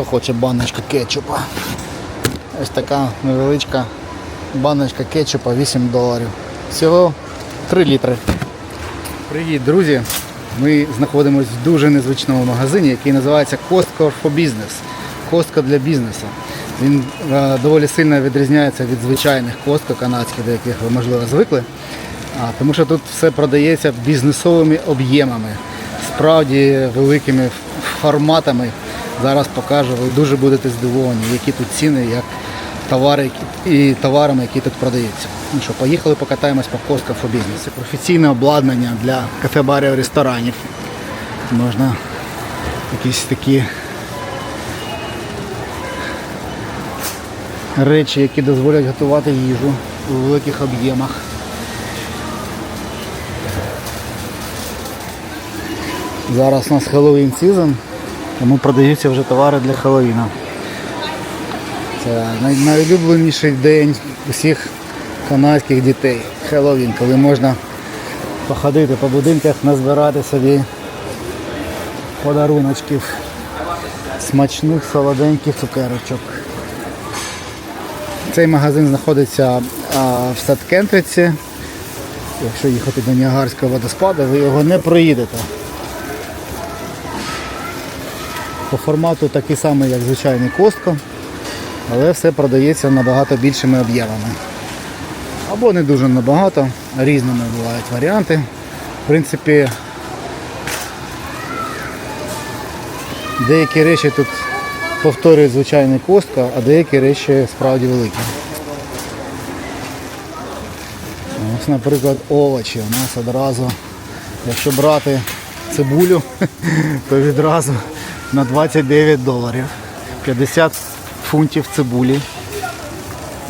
Хто хоче баночку кетчупа. Ось така невеличка баночка кетчупа 8 доларів. Всього 3 літри. Привіт, друзі! Ми знаходимося в дуже незвичному магазині, який називається Costco for Business. Costco для бізнесу. Він е, доволі сильно відрізняється від звичайних Costco канадських, до яких ви можливо звикли. А, тому що тут все продається бізнесовими об'ємами, справді великими форматами. Зараз покажу, ви дуже будете здивовані, які тут ціни, як товари і товарами, які тут продаються. Ну що, поїхали покатаємось по Costco for Business. Це професійне обладнання для кафе-барів, ресторанів. Можна якісь такі речі, які дозволять готувати їжу у великих об'ємах. Зараз у нас Хеллоуін сезон, тому продаються вже товари для Хеллоуіна. Це найулюбленіший день усіх канадських дітей. Хеллоуін, коли можна походити по будинках, назбирати собі подаруночків, смачних солоденьких цукерочок. Цей магазин знаходиться в Садкентриці. Якщо їхати до Ніагарського водоспаду, ви його не проїдете. По формату такий самий, як звичайний Костко, але все продається набагато більшими об'ємами. Або не дуже набагато, різними бувають варіанти. В принципі, деякі речі тут повторюють звичайний Костко, а деякі речі справді великі. Ось, наприклад, овочі у нас одразу, якщо брати цибулю, то відразу на 29 доларів. 50 фунтів цибулі.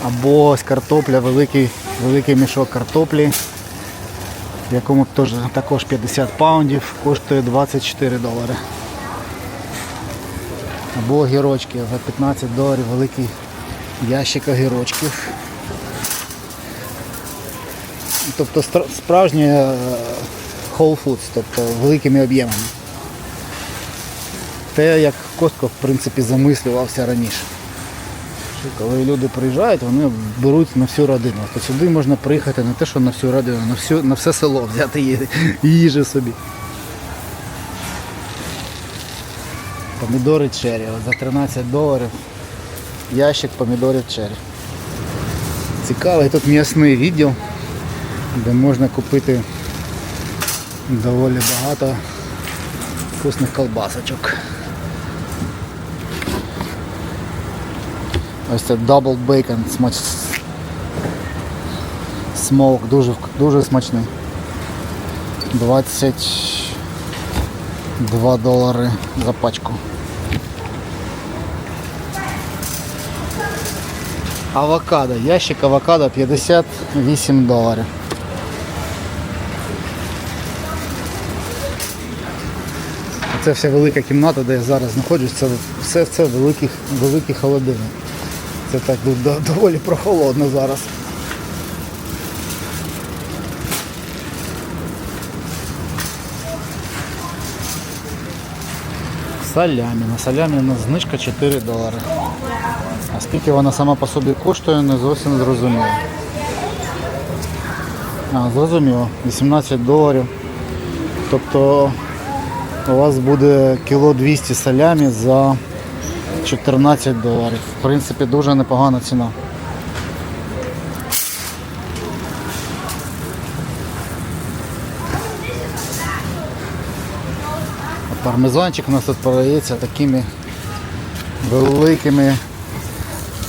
Або ось картопля, великий, великий мішок картоплі, в якому також 50 паундів, коштує 24 долари. Або огірочки за 15 доларів великий ящик огірочків. Тобто справжнє е, whole foods, тобто великими об'ємами. Те, як Костко в принципі замислювався раніше. Коли люди приїжджають, вони беруть на всю родину. То сюди можна приїхати не те, що на всю родину, на, всю, на все село взяти їжі, їжі собі. Помідори черрі. За 13 доларів ящик помідорів черрі. Цікавий тут м'ясний відділ, де можна купити доволі багато вкусних колбасочок. Ось це double bacon смач... смок, дуже, дуже смачний. 22 долари за пачку. Авокадо, ящик авокадо 58 доларів. Це вся велика кімната, де я зараз знаходжусь, це все це великий, великий холодильник. Це так тут доволі прохолодно зараз. Салямі. На салямі у нас знижка 4 долари. А скільки вона сама по собі коштує, не зовсім зрозуміло. А, зрозуміло, 18 доларів. Тобто у вас буде кіло 200 салямі за 14 доларів. В принципі, дуже непогана ціна. Пармезанчик у нас тут продається такими великими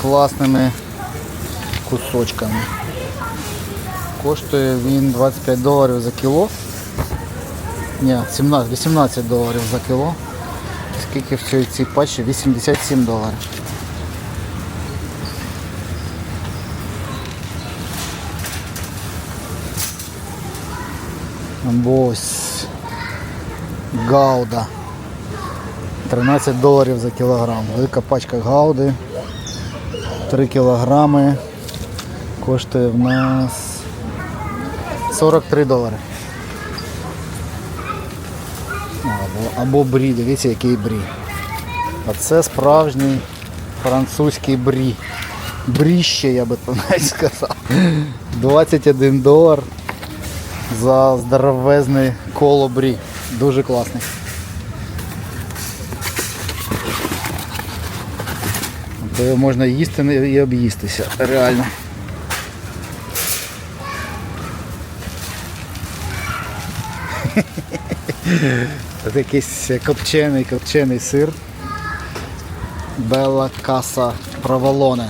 класними кусочками. Коштує він 25 доларів за кіло. Ні, 17, 18 доларів за кіло. Скільки в цій, цій пачці? 87 доларів. Або ось гауда. 13 доларів за кілограм. Велика пачка гауди. 3 кілограми. Коштує в нас 43 долари. Або, або брі, дивіться який брі. А це справжній французький брі. Бріще, я би то навіть сказав. 21 долар за здоровезне коло брі. Дуже класний. То його можна їсти і об'їстися. Реально. Це якийсь копчений, копчений сир. Белла Каса Проволоне.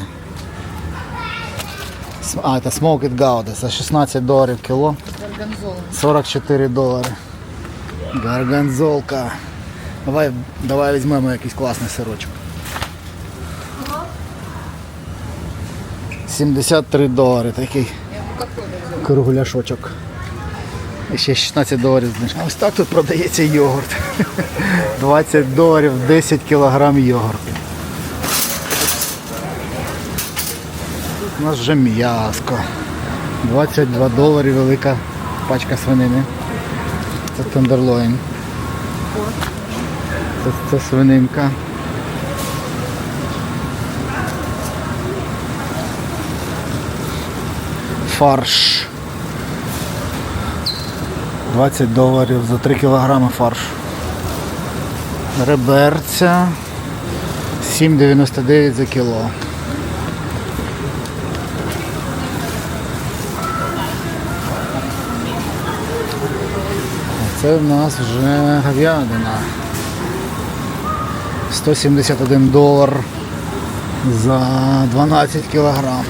А, це Smoked Gouda. Це 16 доларів кіло. 44 долари. Гарганзолка. Давай, давай візьмемо якийсь класний сирочок. 73 долари такий кругляшочок. І ще 16 доларів знижка. Ось так тут продається йогурт. 20 доларів 10 кілограм йогурту. У нас вже м'яско. 22 долари велика пачка свинини. Це тендерлойн. Це, це свининка. Фарш. 20 доларів за 3 кілограми фаршу. Реберця 7,99 за кіло. Це в нас вже говядина. 171 долар за 12 кілограм.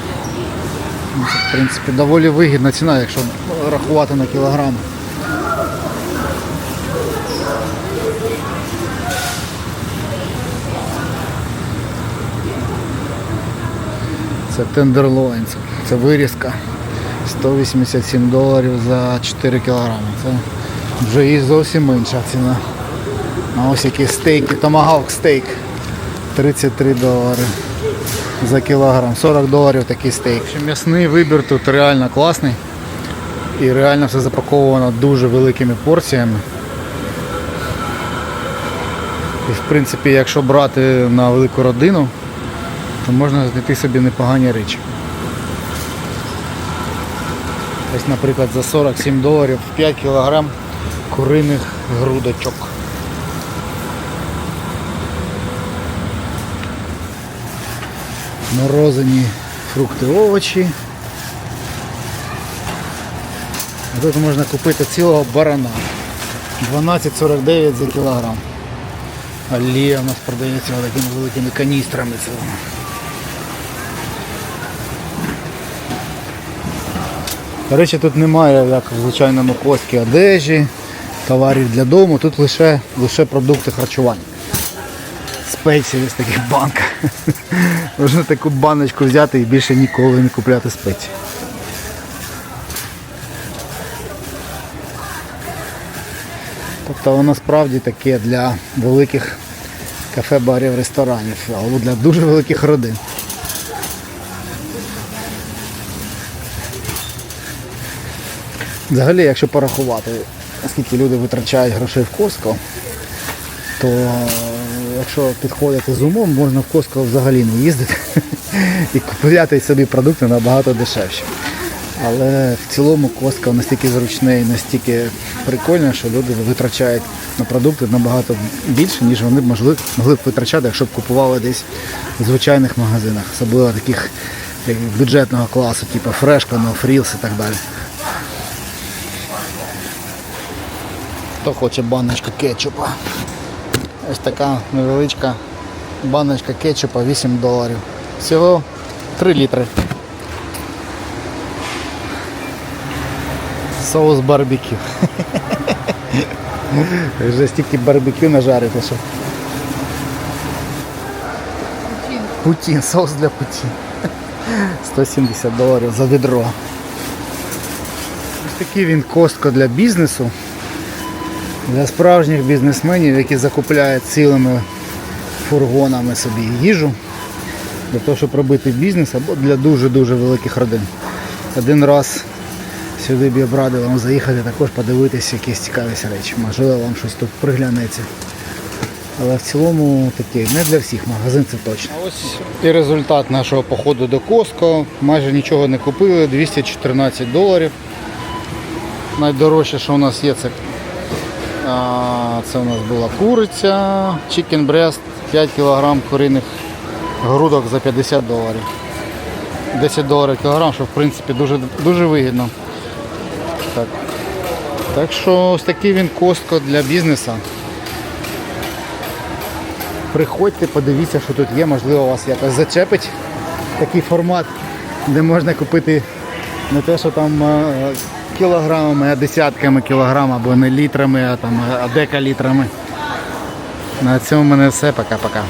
Ну, в принципі, доволі вигідна ціна, якщо рахувати на кілограм. Це тендерлойн, це, вирізка. 187 доларів за 4 кілограми. Це вже і зовсім інша ціна. А ось які стейки, томагавк стейк. 33 долари за кілограм. 40 доларів такий стейк. М'ясний вибір тут реально класний. І реально все запаковано дуже великими порціями. І в принципі, якщо брати на велику родину, то можна знайти собі непогані речі. Ось, наприклад, за 47 доларів 5 кг куриних грудочок. Морозені фрукти, овочі. А тут можна купити цілого барана. 12,49 за кілограм. Олія у нас продається такими великими каністрами цього. До речі, тут немає, як в звичайному кості одежі, товарів для дому, тут лише, лише продукти харчування. Спеції ось таких банка. Можна таку баночку взяти і більше ніколи не купляти спеції. Тобто воно справді таке для великих кафе, барів, ресторанів, або для дуже великих родин. Взагалі, якщо порахувати, скільки люди витрачають грошей в Костко, то е, якщо підходити з умом, можна в Костко взагалі не їздити і купувати собі продукти набагато дешевші. Але в цілому Костко настільки зручне і настільки прикольне, що люди витрачають на продукти набагато більше, ніж вони б могли, могли б витрачати, якщо б купували десь в звичайних магазинах, особливо таких як бюджетного класу, типу No Frills і так далі. Хто хоче баночку кетчупа. Ось така невеличка баночка кетчупа 8 доларів. Всього 3 літри. Соус барбекю. Вже стільки барбекю нажарити, що. Путін, соус для путін. 170 доларів за відро. Ось такий він костко для бізнесу. Для справжніх бізнесменів, які закупляють цілими фургонами собі їжу, для того, щоб робити бізнес або для дуже-дуже великих родин. Один раз сюди б я б радив вам заїхати, також подивитися якісь цікаві речі. Можливо, вам щось тут приглянеться. Але в цілому таке не для всіх магазин це точно. Ось і результат нашого походу до Costco. Майже нічого не купили, 214 доларів. Найдорожче, що у нас є, це, це у нас була куриця, breast, 5 кг куриних грудок за 50 доларів. 10 доларів кілограм, що в принципі дуже, дуже вигідно. Так. так що ось такий він Costco для бізнесу. Приходьте, подивіться, що тут є, можливо, вас якось зачепить такий формат, де можна купити не те, що там е, кілограмами, а десятками кілограм, або не літрами, а там а декалітрами. На цьому в мене все. Пока-пока.